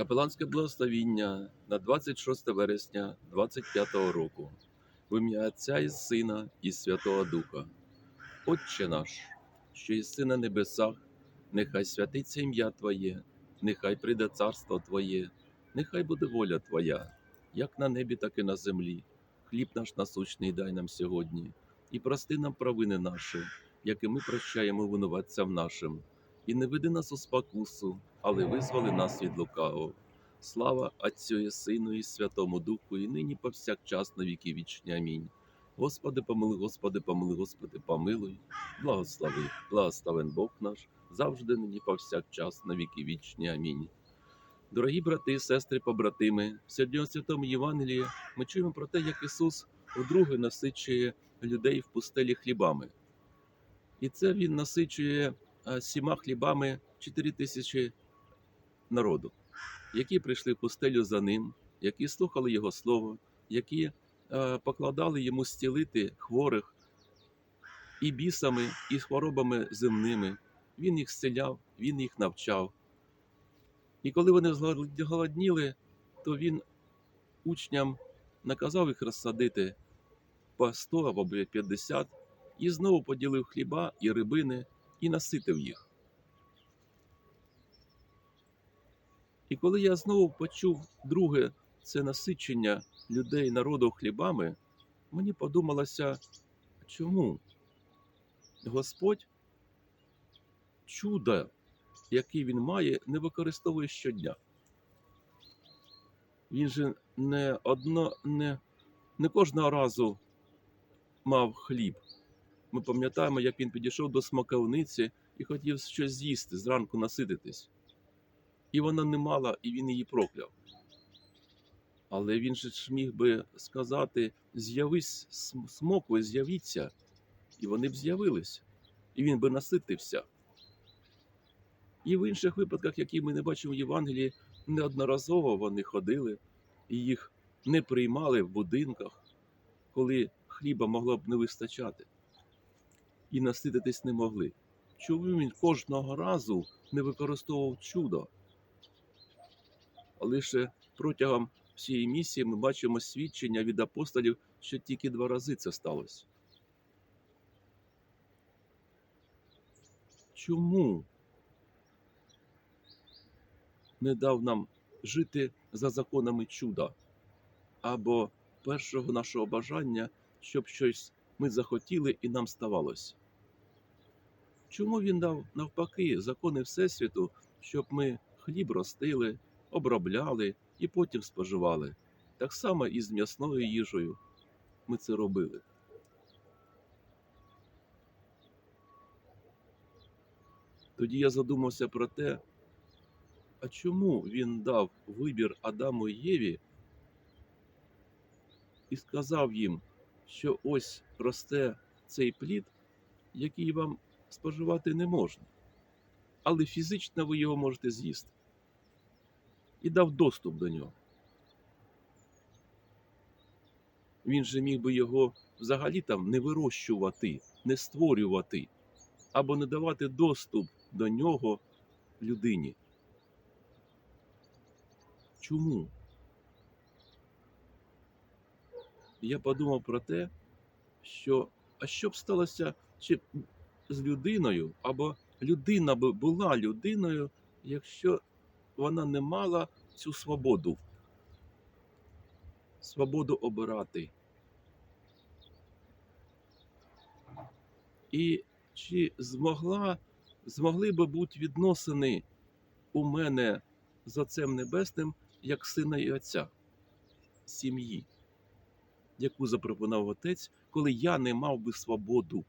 Капеланське благословіння на 26 вересня 25 року. В ім'я Отця і Сина і Святого Духа. Отче наш, що єси на небесах, нехай святиться ім'я Твоє, нехай прийде царство Твоє, нехай буде воля Твоя, як на небі, так і на землі. Хліб наш насущний дай нам сьогодні, і прости нам провини наші, як і ми прощаємо винуватцям нашим. І не веди нас у спокусу, але визволи нас від лукавого. Слава Отцю і Сину, і Святому Духу, і нині повсякчас на віки вічні. Амінь. Господи, помилуй, Господи, помилуй, Господи, помилуй, благослови, благословен Бог наш, завжди нині повсякчас на віки вічні. Амінь. Дорогі брати, сестри, побратими, в сьогодні у Святому Євангелії ми чуємо про те, як Ісус вдруге насичує людей в пустелі хлібами. І це Він насичує сіма хлібами 4 тисячі народу, які прийшли в пустелю за ним, які слухали Його слово, які е, покладали йому зцілити хворих і бісами, і хворобами земними. Він їх зціляв, він їх навчав. І коли вони зголодніли, то він учням наказав їх розсадити по 100 або 50 і знову поділив хліба і рибини і наситив їх. І коли я знову почув друге це насичення людей народу хлібами, мені подумалося, чому Господь чудо, яке він має, не використовує щодня. Він же не одно, не, не кожного разу мав хліб. Ми пам'ятаємо, як він підійшов до смоковниці і хотів щось з'їсти, зранку насититись. І вона не мала, і він її прокляв. Але він же ж міг би сказати: з'явись см- смокви, з'явіться, і вони б з'явились, і він би наситився. І в інших випадках, які ми не бачимо в Євангелії, неодноразово вони ходили і їх не приймали в будинках, коли хліба могло б не вистачати, і насититись не могли. Чому він кожного разу не використовував чудо? Лише протягом всієї місії ми бачимо свідчення від апостолів, що тільки два рази це сталося. Чому не дав нам жити за законами чуда або першого нашого бажання, щоб щось ми захотіли і нам ставалося? Чому він дав навпаки закони Всесвіту, щоб ми хліб ростили, обробляли і потім споживали? Так само і з м'ясною їжею ми це робили. Тоді я задумався про те, а чому він дав вибір Адаму і Єві і сказав їм, що ось росте цей плід, який вам споживати не можна, але фізично ви його можете з'їсти. І дав доступ до нього. Він же міг би його взагалі там не вирощувати, не створювати, або не давати доступ до нього людині. Чому? Я подумав про те, що а що б сталося чи з людиною, або людина би була людиною, якщо вона не мала цю свободу, свободу обирати. І чи змогла, змогли би бути відносини у мене з Отцем Небесним як сина і отця сім'ї, яку запропонував отець, коли я не мав би свободу.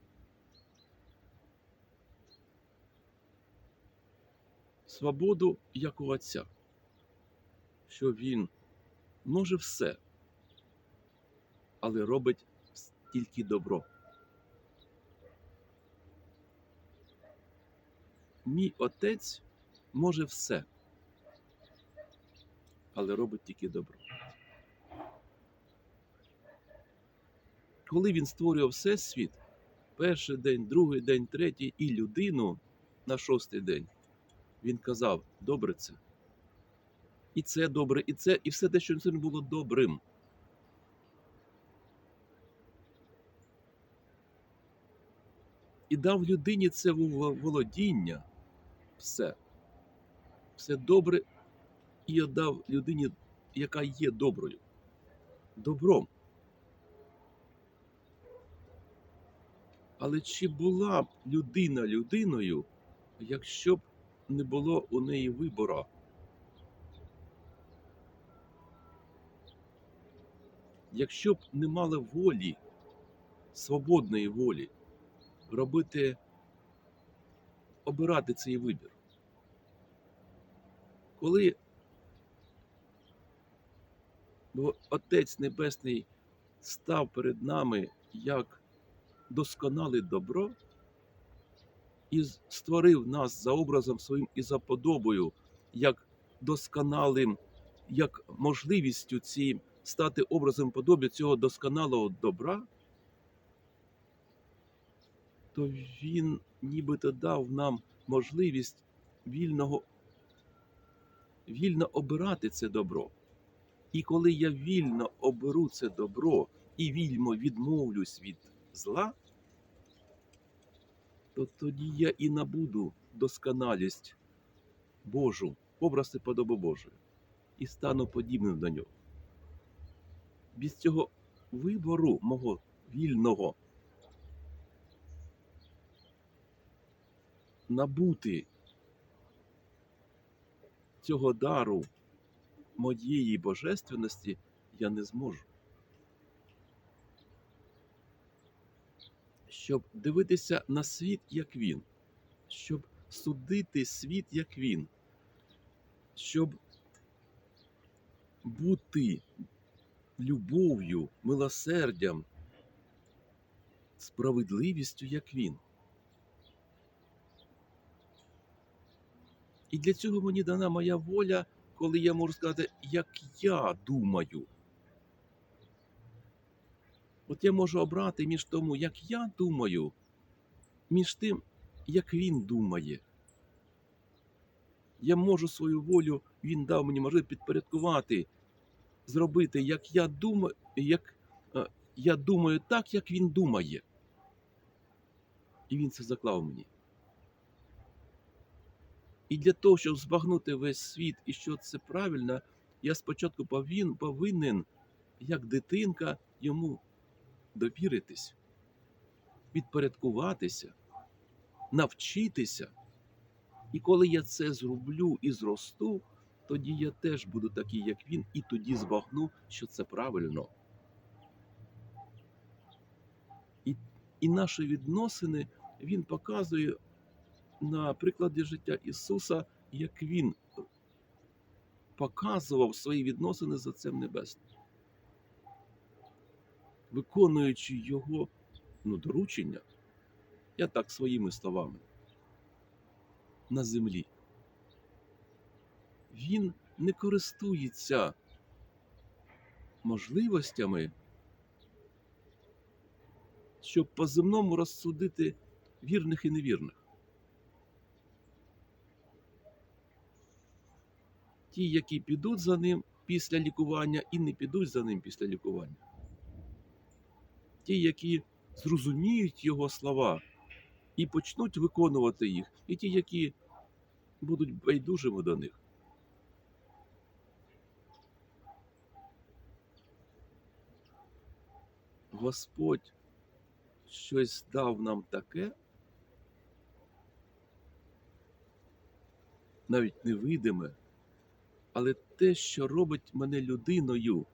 Свободу як у отця, що він може все, але робить тільки добро. Мій отець може все, але робить тільки добро. Коли він створював всесвіт, перший день, другий день, третій і людину на шостий день, він казав: добре це. І це добре, і це, і все те, що це було добрим. І дав людині це володіння. Все. Все добре і дав людині, яка є доброю. Добром. Але чи була б людина людиною, якщо б не було у неї вибора? Якщо б не мала волі, свободної волі, робити, обирати цей вибір. Коли Отець Небесний став перед нами як досконале добро і створив нас за образом своїм і за подобою, як досконалим, як можливістю ці стати образом подобі цього досконалого добра, то він нібито дав нам можливість вільного, вільно обирати це добро. І коли я вільно оберу це добро і вільно відмовлюсь від зла, то тоді я і набуду досконалість Божу, образ і подобу Божою, і стану подібним до нього. Без цього вибору мого вільного набути цього дару моєї божественності я не зможу. Щоб дивитися на світ, як він, щоб судити світ, як він, щоб бути любов'ю, милосердям, справедливістю, як він. І для цього мені дана моя воля, коли я можу сказати, як я думаю. От я можу обрати між тому, як я думаю, між тим, як він думає. Я можу свою волю, він дав мені можливість підпорядкувати, зробити, як я думаю, як е, я думаю так, як він думає. І він це заклав мені. І для того, щоб збагнути весь світ і що це правильно, я спочатку повин, повинен, як дитинка, йому довіритись, підпорядкуватися, навчитися. І коли я це зроблю і зросту, тоді я теж буду такий, як він, і тоді збагну, що це правильно. І, і наші відносини він показує на прикладі життя Ісуса, як Він показував свої відносини з Отцем Небесним, виконуючи Його ну, доручення, я так своїми словами, на землі. Він не користується можливостями, щоб по земному розсудити вірних і невірних. ті, які підуть за ним після лікування і не підуть за ним після лікування. Ті, які зрозуміють його слова і почнуть виконувати їх, і ті, які будуть байдужими до них. Господь щось дав нам таке, навіть невидиме, але те, що робить мене людиною.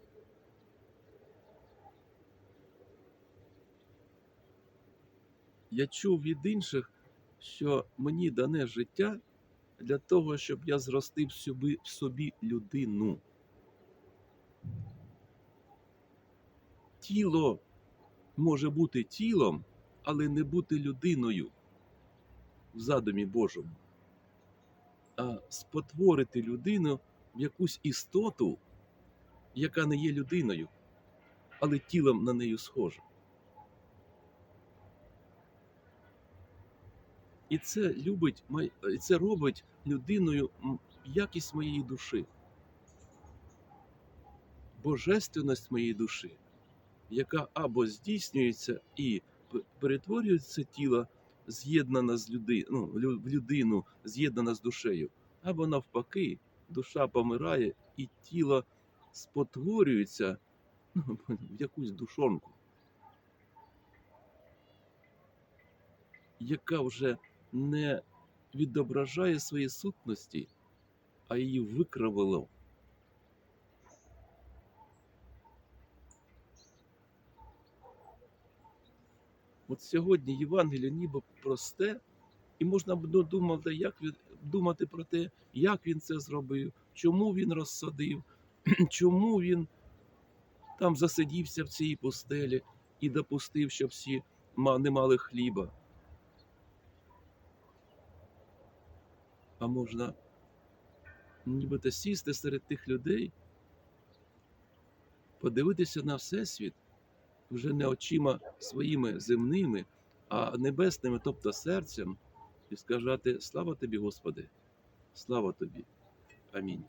Я чув від інших, що мені дане життя для того, щоб я зростив в собі людину. Тіло може бути тілом, але не бути людиною в задумі Божому, а спотворити людину в якусь істоту, яка не є людиною, але тілом на неї схожа. І це любить, і це робить людиною якість моєї душі. божественність моєї душі, яка або здійснюється і перетворюється тіло, з'єднана з люди, ну, в людину, з'єднана з душею, або навпаки, душа помирає і тіло спотворюється ну, в якусь душонку, яка вже не відображає свої сутності, а її викривило. От сьогодні Євангеліє ніби просте, і можна б думати, як він, думати про те, як він це зробив, чому він розсадив, чому він там засидівся в цій пустелі і допустив, щоб всі не мали хліба. А можна нібито сісти серед тих людей, подивитися на Всесвіт вже не очима своїми земними, а небесними, тобто серцем, і сказати: Слава тобі, Господи! Слава тобі! Амінь.